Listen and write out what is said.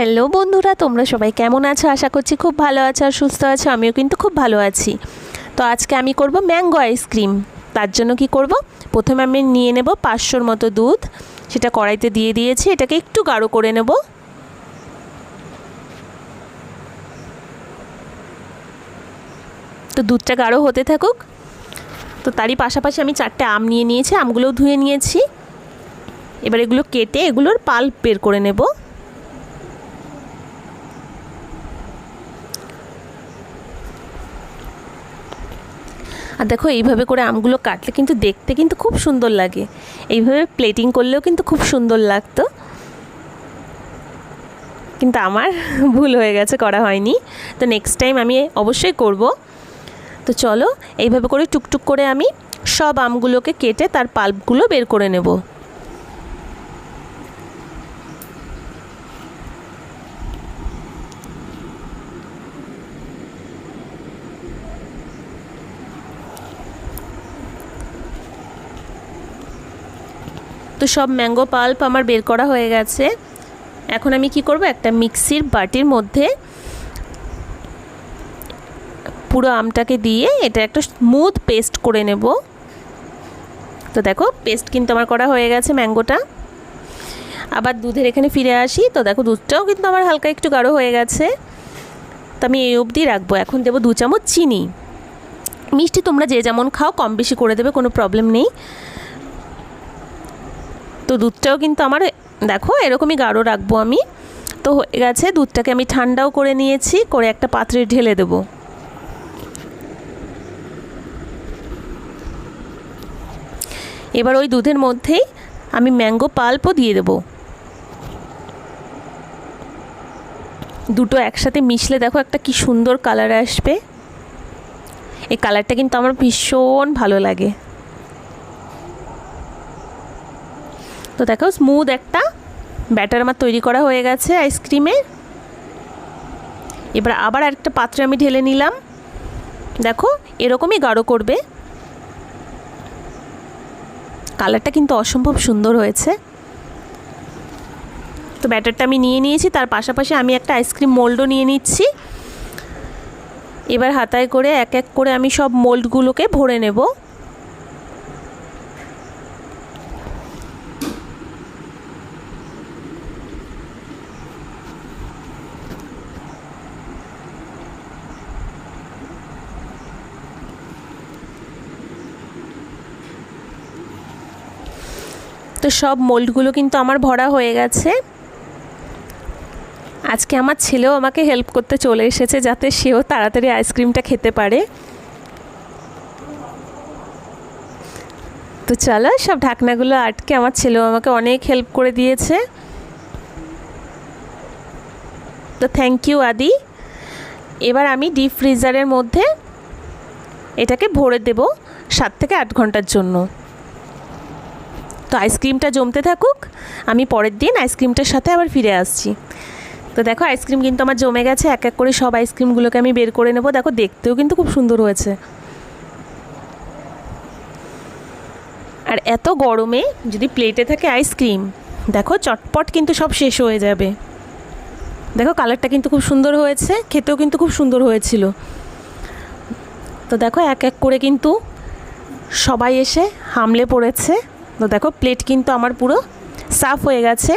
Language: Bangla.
হ্যালো বন্ধুরা, তোমরা সবাই কেমন আছো? আশা করছি খুব ভালো আছো আর সুস্থ আছো, আমিও কিন্তু খুব ভালো আছি। তো আজকে আমি করব ম্যাঙ্গো আইসক্রিম তার জন্য কি করব? প্রথমে আমি নিয়ে নেব পাঁচশোর মতো দুধ। সেটা কড়াইতে দিয়ে দিয়েছি, এটাকে একটু গাঢ় করে নেব। তো দুধটা গাঢ় হতে থাকুক। তো তারই পাশাপাশি আমি চারটে আম নিয়ে নিয়েছি, আমগুলোও ধুয়ে নিয়েছি। এবার এগুলো কেটে এগুলোর পাল্প বের করে নেব। আর দেখো, এইভাবে করে আমগুলো কাটলে কিন্তু দেখতে কিন্তু খুব সুন্দর লাগে। এইভাবে প্লেটিং করলেও কিন্তু খুব সুন্দর লাগতো। কিন্তু আমার ভুল হয়ে গেছে, করা হয়নি। তো নেক্সট টাইম আমি অবশ্যই করব। তো চলো, এইভাবে করে টুকটুক করে আমি সব আমগুলোকে কেটে তার পাল্পগুলো বের করে নেব। তো সব ম্যাঙ্গো পাল্প আমার বের করা হয়ে গেছে। এখন আমি কি করব? একটা মিক্সির বাটির মধ্যে পুরো আমটাকে দিয়ে এটা একটা স্মুথ পেস্ট করে নেব। তো দেখো, পেস্ট কিন্তু আমার করা হয়ে গেছে ম্যাঙ্গোটা। আবার দুধের এখানে ফিরে আসি। তো দেখো, দুধটাও কিন্তু আমার হালকা একটু গাঢ় হয়ে গেছে। তো আমি এই অবধি রাখব। এখন দেবো দু চামচ চিনি। মিষ্টি তোমরা যে যেমন খাও, কম বেশি করে দেবে, কোনো প্রবলেম নেই। তো দুধটাও কিন্তু আমার, দেখো এরকমই গাঢ় রাখব আমি। তো হয়ে গেছে, দুধটাকে আমি ঠান্ডাও করে নিয়েছি, করে একটা পাত্রে ঢেলে দেবো। এবার ওই দুধের মধ্যেই আমি ম্যাঙ্গো পাল্পও দিয়ে দেবো। দুটো একসাথে মিশলে দেখো একটা কি সুন্দর কালার আসবে। এই কালারটা কিন্তু আমার ভীষণ ভালো লাগে। তো দেখো স্মুথ একটা ব্যাটার আমার তৈরি করা হয়ে গেছে আইসক্রিমে এবার আবার আরেকটা পাত্রে আমি ঢেলে নিলাম। দেখো, এরকমই গাঢ় করবে। কালারটা কিন্তু অসম্ভব সুন্দর হয়েছে। তো ব্যাটারটা আমি নিয়ে নিয়েছি, তার পাশাপাশি আমি একটা আইসক্রিম মোল্ডও নিয়ে নিচ্ছি। এবার হাতায় করে এক এক করে আমি সব মোল্ডগুলোকে ভরে নেব। তো সব মোল্ডগুলো কিন্তু আমার ভরা হয়ে গেছে। আজকে আমার ছেলেও আমাকে হেল্প করতে চলে এসেছে যাতে সেও তাড়াতাড়ি আইসক্রিমটা খেতে পারে। তো চলো, সব ঢাকনাগুলো আটকে আমার ছেলেও আমাকে অনেক হেল্প করে দিয়েছে। তো থ্যাংক ইউ আদি। এবার আমি ডিপ ফ্রিজারের মধ্যে এটাকে ভরে দেব সাত থেকে আট ঘণ্টার জন্য। আইসক্রিমটা জমতে থাকুক, আমি পরের দিন আইসক্রিমটার সাথে আবার ফিরে আসছি। তো দেখো, আইসক্রিম কিন্তু আমার জমে গেছে, এক এক করে সব আইসক্রিমগুলোকে আমি বের করে নেব। দেখো, দেখতেও কিন্তু খুব সুন্দর হয়েছে। আর এত গরমে যদি প্লেটে থাকে আইসক্রিম, দেখো, চটপট কিন্তু সব শেষ হয়ে যাবে। দেখো, কালারটা কিন্তু খুব সুন্দর হয়েছে, খেতেও কিন্তু খুব সুন্দর হয়েছিল। তো দেখো, এক এক করে কিন্তু সবাই এসে হামলে পড়েছে। তো দেখো প্লেট কিন্তু আমার পুরো সাফ হয়ে গেছে।